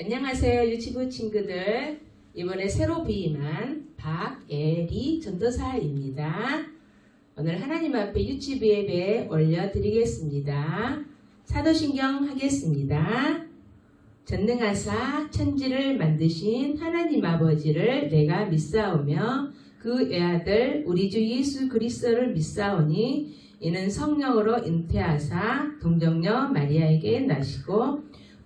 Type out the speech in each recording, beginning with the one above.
안녕하세요 유치부 친구들. 이번에 새로 부임한 박애리 전도사입니다. 오늘 하나님 앞에 유치부 예배 올려드리겠습니다. 사도신경 하겠습니다. 전능하사 천지를 만드신 하나님 아버지를 내가 믿사오며 그 외아들 우리 주 예수 그리스도를 믿사오니 이는 성령으로 잉태하사 동정녀 마리아에게 나시고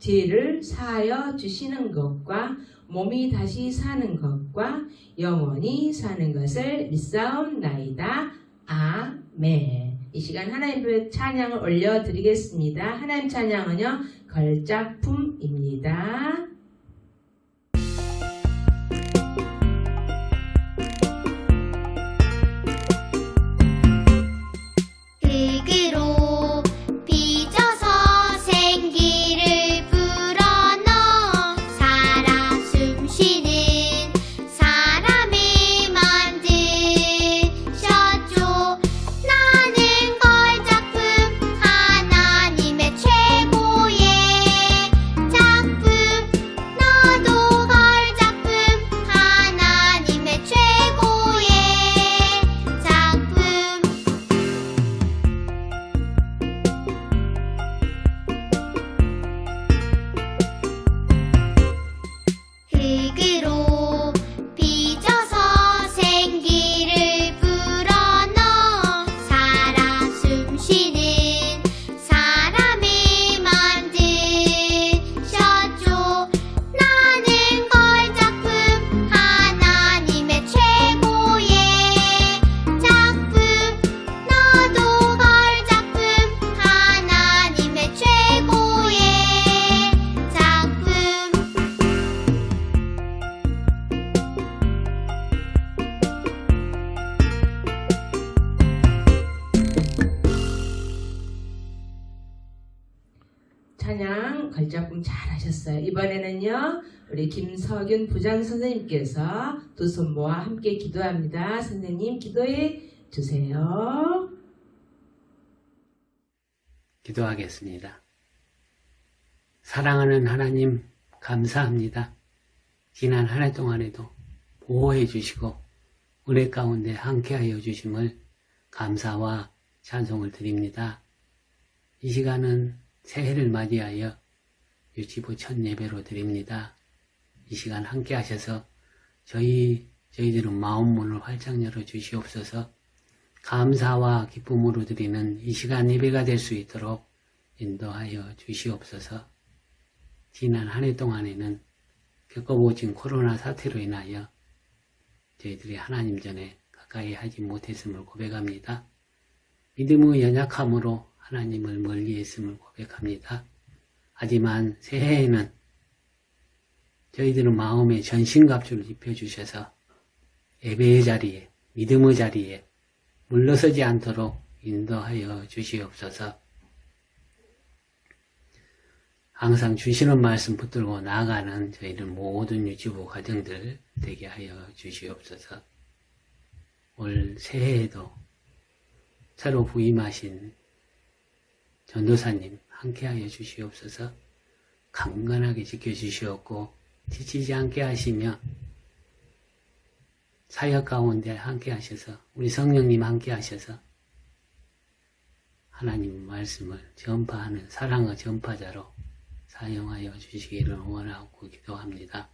죄를 사하여 주시는 것과 몸이 다시 사는 것과 영원히 사는 것을 믿사옵나이다. 아멘. 이 시간 하나님의 찬양을 올려드리겠습니다. 하나님 찬양은요, 걸작품입니다. 걸작품 잘 하셨어요. 이번에는요, 우리 김석윤 부장 선생님께서 두 손 모아 함께 기도합니다. 선생님 기도해 주세요. 기도하겠습니다. 사랑하는 하나님, 감사합니다. 지난 한 해 동안에도 보호해 주시고, 은혜 가운데 함께하여 주심을 감사와 찬송을 드립니다. 이 시간은 새해를 맞이하여 유치부 첫 예배로 드립니다. 이 시간 함께 하셔서 저희, 저희들은 마음 문을 활짝 열어 주시옵소서 감사와 기쁨으로 드리는 이 시간 예배가 될 수 있도록 인도하여 주시옵소서. 지난 한 해 동안에는 겪어보진 코로나 사태로 인하여 저희들이 하나님 전에 가까이 하지 못했음을 고백합니다. 믿음의 연약함으로 하나님을 멀리 했음을 고백합니다. 하지만 새해에는 저희들은 마음의 전신갑주를 입혀주셔서 예배의 자리에, 믿음의 자리에 물러서지 않도록 인도하여 주시옵소서. 항상 주시는 말씀 붙들고 나아가는 저희들 모든 유치부 가정들 되게 하여 주시옵소서. 올 새해에도 새로 부임하신 전도사님 함께하여 주시옵소서. 강건하게 지켜주시옵고 지치지 않게 하시며 사역 가운데 함께 하셔서 우리 성령님 함께 하셔서 하나님 말씀을 전파하는 사랑의 전파자로 사용하여 주시기를 원하고 기도합니다.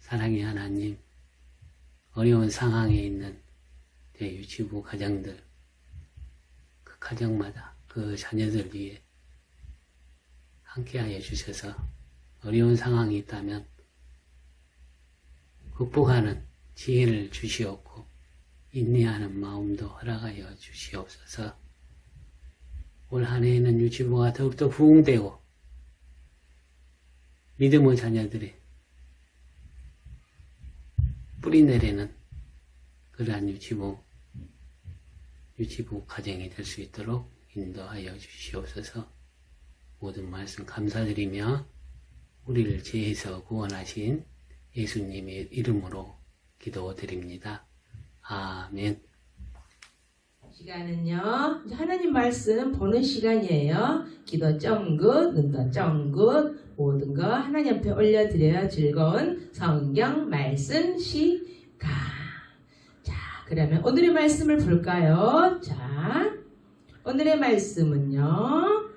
사랑의 하나님, 어려운 상황에 있는 제 유치부 가정들, 그 가정마다 그 자녀들 위해 함께하여 주셔서 어려운 상황이 있다면 극복하는 지혜를 주시옵고 인내하는 마음도 허락하여 주시옵소서. 올 한 해에는 유치부가 더욱더 부흥되고 믿음의 자녀들의 뿌리 내리는 그러한 유치부, 유치부 과정이 될 수 있도록 인도하여 주시옵소서 모든 말씀 감사드리며 우리를 죄에서 구원하신 예수님의 이름으로 기도드립니다. 아멘. 시간은요, 하나님 말씀 보는 시간이에요. 기도 쩡굿, 눈도 쩡굿, 모든 거 하나님 앞에 올려드려야 즐거운 성경 말씀 시간. 자, 그러면 오늘의 말씀을 볼까요? 자, 오늘의 말씀은요,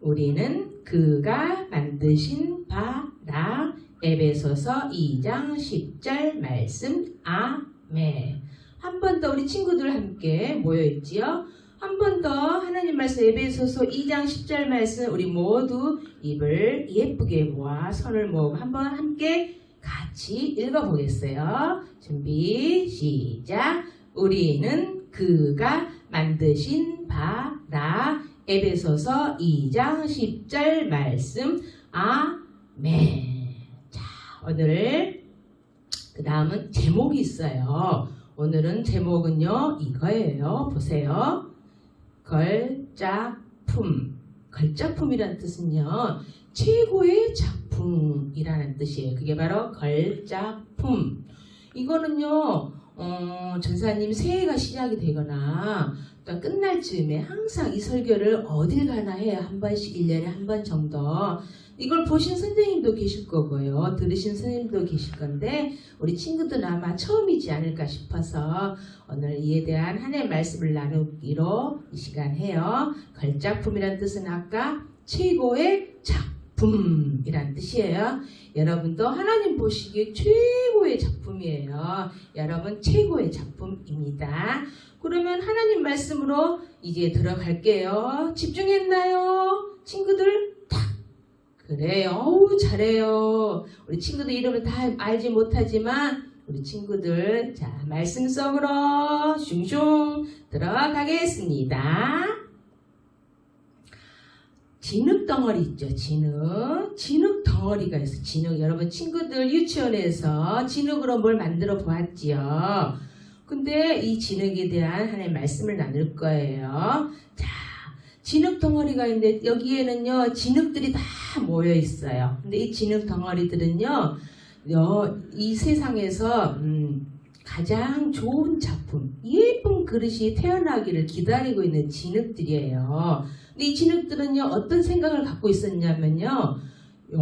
우리는 그가 만드신 바라 에베소서 2장 10절 말씀 아멘. 한 번 더 우리 친구들 함께 모여 있지요. 한 번 더 하나님 말씀 에베소서 2장 10절 말씀 우리 모두 입을 예쁘게 모아 손을 모으고 한번 함께 같이 읽어보겠어요. 준비 시작. 우리는 그가 만드신 바라 에베소서 2장 10절 말씀 아멘. 자 오늘 그 다음은 제목이 있어요. 오늘은 제목은요, 이거예요. 보세요. 걸작품. 걸작품이라는 뜻은요, 최고의 작품이라는 뜻이에요. 그게 바로 걸작품. 이거는요, 어, 전사님 새해가 시작이 되거나, 또 끝날 즈음에 항상 이 설교를 어딜 가나 해요. 한 번씩 1년에 한 번 정도. 이걸 보신 선생님도 계실 거고요. 들으신 선생님도 계실 건데, 우리 친구들은 아마 처음이지 않을까 싶어서 오늘 이에 대한 하나의 말씀을 나누기로 이 시간 해요. 걸작품이란 뜻은 아까 최고의 작 품이란 뜻이에요. 여러분도 하나님 보시기에 최고의 작품이에요. 여러분 최고의 작품입니다. 그러면 하나님 말씀으로 이제 들어갈게요. 집중했나요? 친구들? 탁! 그래요. 어우, 잘해요. 우리 친구들 이름을 다 알지 못하지만 우리 친구들 자 말씀 속으로 슝슝 들어가겠습니다. 진흙 덩어리 있죠. 진흙. 진흙 덩어리가 있어. 진흙. 여러분 친구들 유치원에서 진흙으로 뭘 만들어 보았지요. 근데 이 진흙에 대한 하나의 말씀을 나눌 거예요. 자, 진흙 덩어리가 있는데 여기에는요 진흙들이 다 모여 있어요. 근데 이 진흙 덩어리들은요 여- 이 세상에서 음, 가장 좋은 작품, 예쁜 그릇이 태어나기를 기다리고 있는 진흙들이에요. 근데 이 진흙들은요 어떤 생각을 갖고 있었냐면요, 야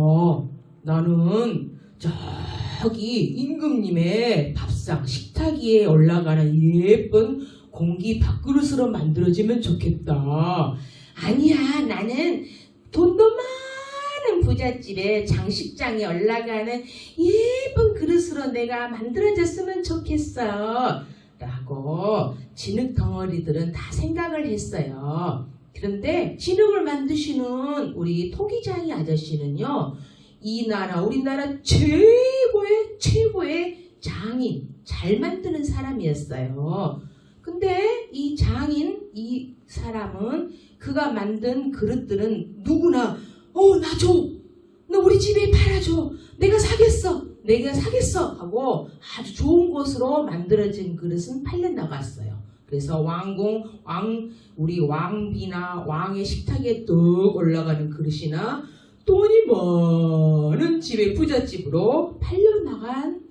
나는 저기 임금님의 밥상 식탁 위에 올라가는 예쁜 공기 밥그릇으로 만들어지면 좋겠다. 아니야, 나는 돈도 많은 부잣집에 장식장에 올라가는 예쁜 그릇으로 내가 만들어졌으면 좋겠어. 라고 진흙 덩어리들은 다 생각을 했어요. 그런데 진흙을 만드시는 우리 토기장이 아저씨는요, 이 나라, 우리나라 최고의, 최고의 장인, 잘 만드는 사람이었어요. 근데 이 장인, 이 사람은 그가 만든 그릇들은 누구나, 어, 나 줘! 나 우리 집에 팔아줘! 내가 사겠어! 내가 사겠어! 하고 아주 좋은 곳으로 만들어진 그릇은 팔려 나갔어요. 그래서 왕궁, 왕, 우리 왕비나 왕의 식탁에 뚝 올라가는 그릇이나 돈이 많은 집의 부잣집으로 팔려나간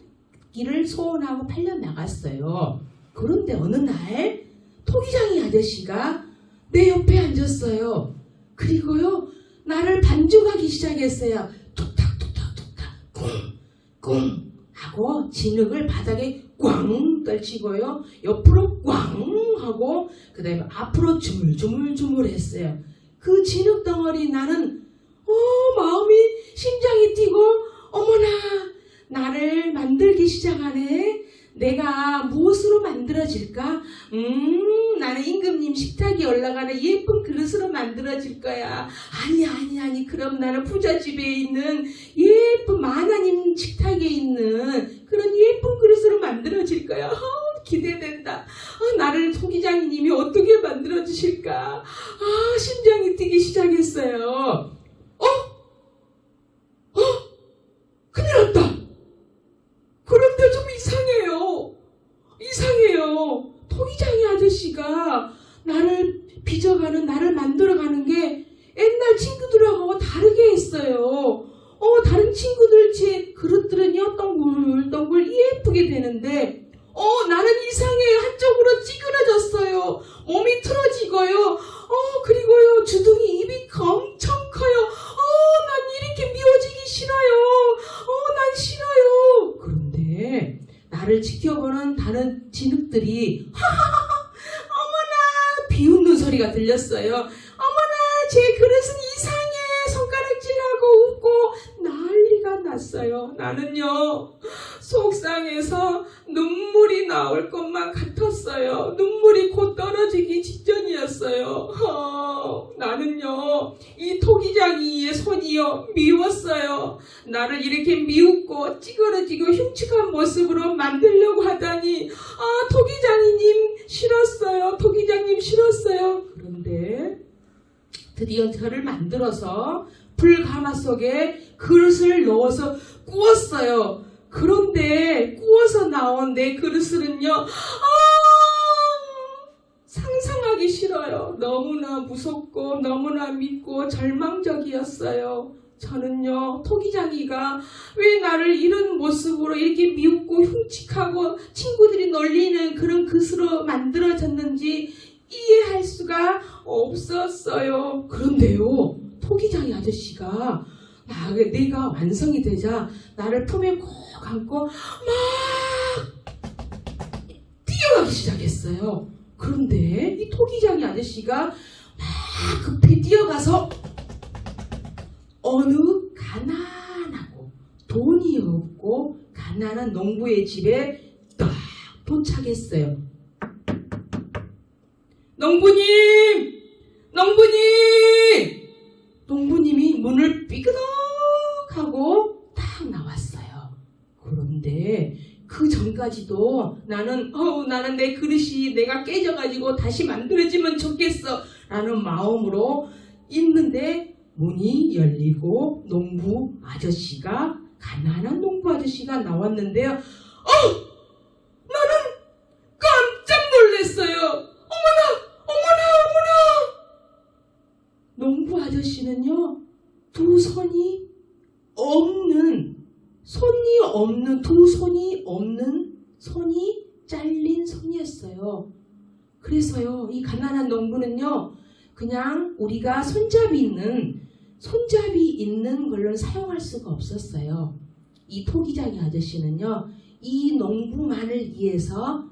길을 소원하고 팔려나갔어요. 그런데 어느 날 토기장이 아저씨가 내 옆에 앉았어요. 그리고요 나를 반죽하기 시작했어요. 툭탁 툭탁 툭탁 꿍꿍 하고 진흙을 바닥에 꽝 떨치고요 옆으로 꽝 하고 그 다음에 앞으로 주물주물주물 했어요. 그 진흙 덩어리 나는 어 마음이 심장이 뛰고 어머나 나를 만들기 시작하네. 내가 무엇으로 만들어질까? 음, 나는 임금님 식탁에 올라가는 예쁜 그릇으로 만들어질 거야. 아니, 아니, 아니. 그럼 나는 부잣집에 있는 예쁜 만화님 식탁에 있는 그런 예쁜 그릇으로 만들어질 거야. 어, 기대된다. 아, 나를 소기장님이 어떻게 만들어주실까? 아, 심장이 뛰기 시작했어요. 어? 어? 큰일 났다. 그런데 저 다른 친구들 제 그릇들은요 예쁘게 되는데 어 나는 이상해. 한쪽으로 찌그러졌어요. 몸이 틀어지고요. 어 그리고요. 주둥이 입이 엄청 커요. 어 난 이렇게 미워지기 싫어요. 어 난 싫어요. 그런데 나를 지켜보는 다른 진흙들이 어머나 비웃는 소리가 들렸어요. 어머나 제 그릇은 이상해. 손가락질하고 웃고 난리가 났어요. 나는요 속상해서 눈물이 나올 것만 같았어요. 눈물이 곧 떨어지기 직전이었어요. 어, 나는요 이 토기장이의 손이요 미웠어요. 나를 이렇게 미웃고 찌그러지고 흉측한 모습으로 만들려고 하다니 아 토기장이님 싫었어요. 토기장님 싫었어요. 그런데 드디어 저를 만들어서 불 가마 속에 그릇을 넣어서 구웠어요. 그런데 구워서 나온 내 그릇은요, 아, 상상하기 싫어요. 너무나 무섭고 너무나 믿고 절망적이었어요. 저는요, 토기장이가 왜 나를 이런 모습으로 이렇게 미웃고 흉측하고 친구들이 놀리는 그런 그릇으로 만들어졌는지 이해할 수가 없었어요. 그런데요, 토기장이 아저씨가 나, 내가 완성이 되자 나를 품에 꼭 안고 막 뛰어가기 시작했어요. 그런데 이 토기장이 아저씨가 막 급히 뛰어가서 어느 가난하고 돈이 없고 가난한 농부의 집에 딱 도착했어요. 농부님! 농부님! 농부님이 문을 삐그덕하고 딱 나왔어요. 그런데 그 전까지도 나는 어우 나는 내 그릇이 내가 깨져가지고 다시 만들어지면 좋겠어 라는 마음으로 있는데 문이 열리고 농부 아저씨가 가난한 농부 아저씨가 나왔는데요. 어! 나는 깜짝 놀랐어요. 어머나! 어머나! 어머나! 아저씨는요, 두 손이 없는, 손이 없는, 두 손이 없는 손이 잘린 손이었어요. 그래서요, 이 가난한 농부는요, 그냥 우리가 손잡이 있는, 손잡이 있는 걸로 사용할 수가 없었어요. 이 토기장이 아저씨는요, 이 농부만을 위해서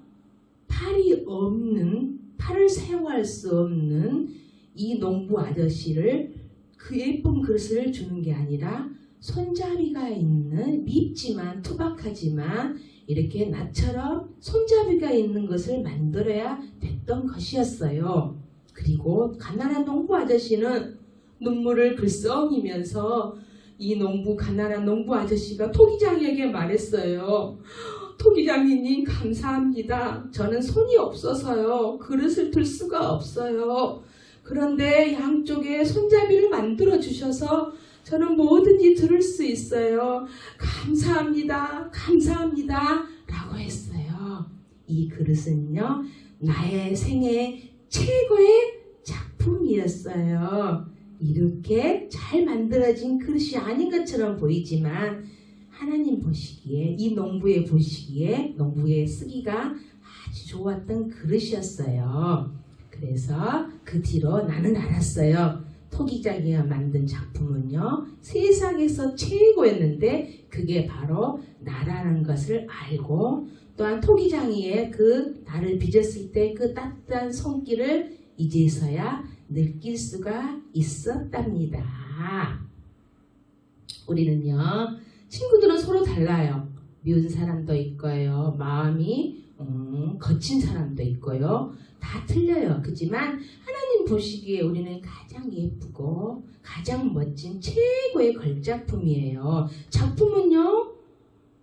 팔이 없는, 팔을 사용할 수 없는 이 농부 아저씨를 그 예쁜 그릇을 주는 게 아니라 손잡이가 있는 밉지만 투박하지만 이렇게 나처럼 손잡이가 있는 것을 만들어야 됐던 것이었어요. 그리고 가난한 농부 아저씨는 눈물을 글썽이면서 이 농부 가난한 농부 아저씨가 토기장에게 말했어요. 토기장님 감사합니다. 저는 손이 없어서요. 그릇을 들 수가 없어요. 그런데 양쪽에 손잡이를 만들어 주셔서 저는 뭐든지 들을 수 있어요. 감사합니다. 감사합니다. 라고 했어요. 이 그릇은요, 나의 생애 최고의 작품이었어요. 이렇게 잘 만들어진 그릇이 아닌 것처럼 보이지만, 하나님 보시기에, 이 농부의 보시기에, 농부의 쓰기가 아주 좋았던 그릇이었어요. 그래서 그 뒤로 나는 알았어요. 토기장이가 만든 작품은요, 세상에서 최고였는데, 그게 바로 나라는 것을 알고, 또한 토기장이의 그 나를 빚었을 때 그 따뜻한 손길을 이제서야 느낄 수가 있었답니다. 우리는요, 친구들은 서로 달라요. 미운 사람도 있고요, 마음이 음, 거친 사람도 있고요. 다 틀려요. 그지만 하나님 보시기에 우리는 가장 예쁘고 가장 멋진 최고의 걸작품이에요. 작품은요,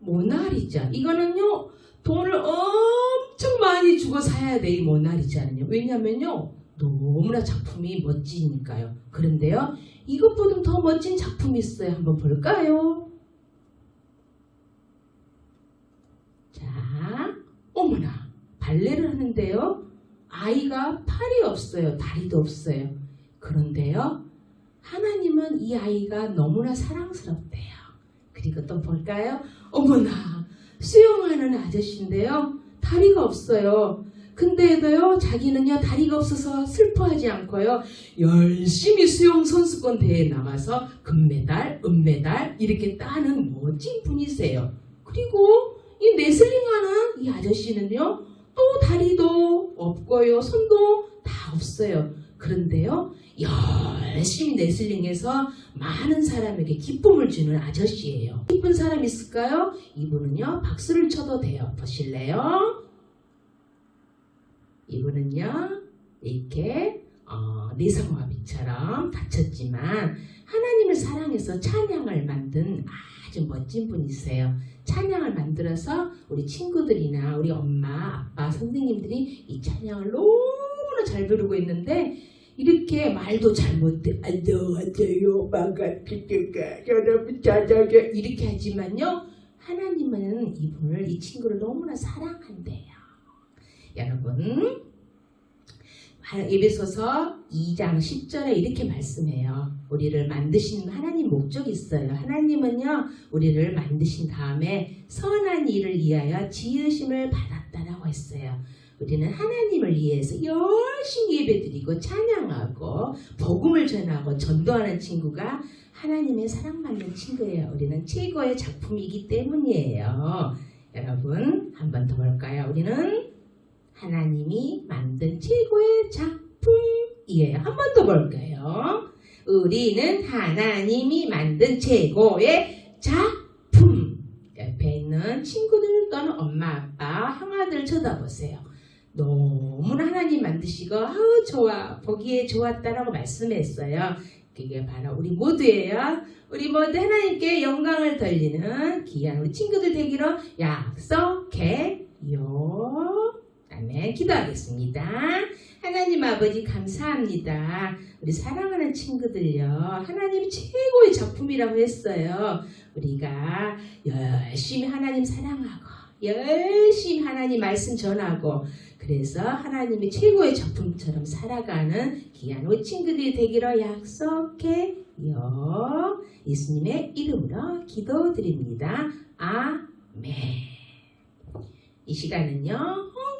모나리자. 이거는요, 돈을 엄청 많이 주고 사야 돼, 이 모나리자는요. 왜냐면요, 너무나 작품이 멋지니까요. 그런데요, 이것보다 더 멋진 작품이 있어요. 한번 볼까요? 자, 어머나, 발레를 하는데요. 아이가 팔이 없어요. 다리도 없어요. 그런데요, 하나님은 이 아이가 너무나 사랑스럽대요. 그리고 또 볼까요? 어머나 수영하는 아저씨인데요. 다리가 없어요. 근데도요 자기는요 다리가 없어서 슬퍼하지 않고요 열심히 수영 선수권 대회에 나가서 금메달, 은메달 이렇게 따는 멋진 분이세요. 그리고 이 레슬링하는 이 아저씨는요 또 다리도 없고요 손도 다 없어요. 그런데요 열심히 레슬링해서 많은 사람에게 기쁨을 주는 아저씨예요. 기쁜 사람 있을까요? 이분은요 박수를 쳐도 돼요. 보실래요? 이분은요 이렇게 어, 내성마비처럼 다쳤지만 하나님을 사랑해서 찬양을 만든 아주 멋진 분이세요. 찬양을 만들어서 우리 친구들이나 우리 엄마, 아빠, 선생님들이 이 찬양을 너무나 잘 부르고 있는데 이렇게 말도 잘 못해 안녕하세요. 반갑습니다 여러분 자자게. 이렇게 하지만요. 하나님은 이분을 이 친구를 너무나 사랑한대요. 여러분 에베소서 2장 10절에 이렇게 말씀해요. 우리를 만드신 하나님 목적이 있어요. 하나님은요, 우리를 만드신 다음에 선한 일을 위하여 지으심을 받았다라고 했어요. 우리는 하나님을 위해서 열심히 예배드리고 찬양하고 복음을 전하고 전도하는 친구가 하나님의 사랑받는 친구예요. 우리는 최고의 작품이기 때문이에요. 여러분, 한 번 더 볼까요? 우리는 하나님이 만든 최고의 작품이에요. 한 번 더 볼까요? 우리는 하나님이 만든 최고의 작품. 옆에 있는 친구들 또는 엄마, 아빠, 형아들 쳐다보세요. 너무나 하나님 만드시고 아우 좋아 보기에 좋았다라고 말씀했어요. 그게 바로 우리 모두예요. 우리 모두 하나님께 영광을 돌리는 귀한 우리 친구들 되기로 약속해요. 아멘. 기도하겠습니다. 하나님 아버지 감사합니다. 우리 사랑하는 친구들요. 하나님 최고의 작품이라고 했어요. 우리가 열심히 하나님 사랑하고 열심히 하나님 말씀 전하고 그래서 하나님이 최고의 작품처럼 살아가는 귀한 우리 친구들이 되기로 약속해요. 예수님의 이름으로 기도드립니다. 아멘. 이 시간은요,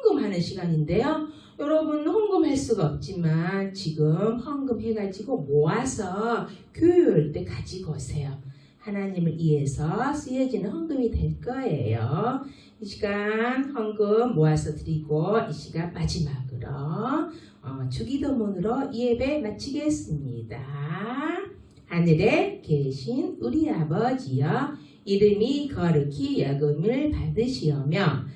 헌금하는 시간인데요. 여러분, 헌금할 수가 없지만 지금 헌금해가지고 모아서 교회 때 가지고 오세요. 하나님을 위해서 쓰여지는 헌금이 될 거예요. 이 시간 헌금 모아서 드리고 이 시간 마지막으로 어, 주기도문으로 예배 마치겠습니다. 하늘에 계신 우리 아버지여 이름이 거룩히 여금을 받으시오며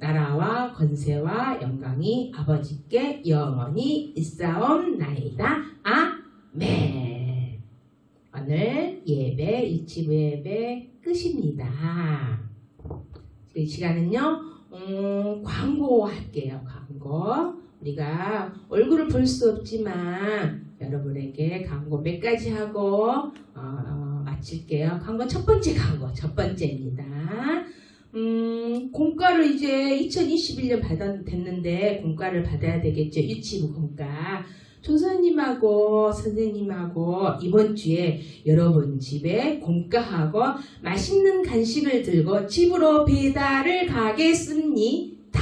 나라와 권세와 영광이 아버지께 영원히 있사옵나이다. 아멘. 오늘 예배 유치부 예배 끝입니다. 이 시간은요 음, 광고 할게요. 광고 우리가 얼굴을 볼 수 없지만 여러분에게 광고 몇 가지 하고 어, 어, 마칠게요. 광고 첫 번째 광고 첫 번째입니다. 음, 공과를 이제 2021년 받아 됐는데 공과를 받아야 되겠죠. 유치부 공과. 조사님하고 선생님하고 이번 주에 여러분 집에 공과하고 맛있는 간식을 들고 집으로 배달을 가겠습니다.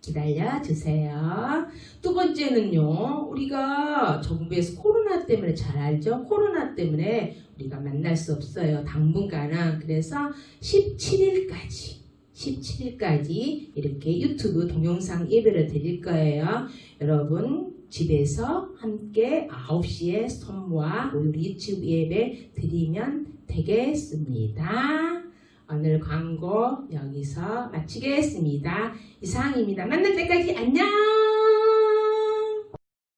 기다려 주세요. 두 번째는요, 우리가 정부에서 코로나 때문에 잘 알죠? 코로나 때문에 우리가 만날 수 없어요. 당분간은. 그래서 17일까지, 17일까지 이렇게 유튜브 동영상 예배를 드릴 거예요. 여러분, 집에서 함께 9시에 손모아 우리 유튜브 예배 드리면 되겠습니다. 오늘 광고 여기서 마치겠습니다. 이상입니다. 만날 때까지 안녕!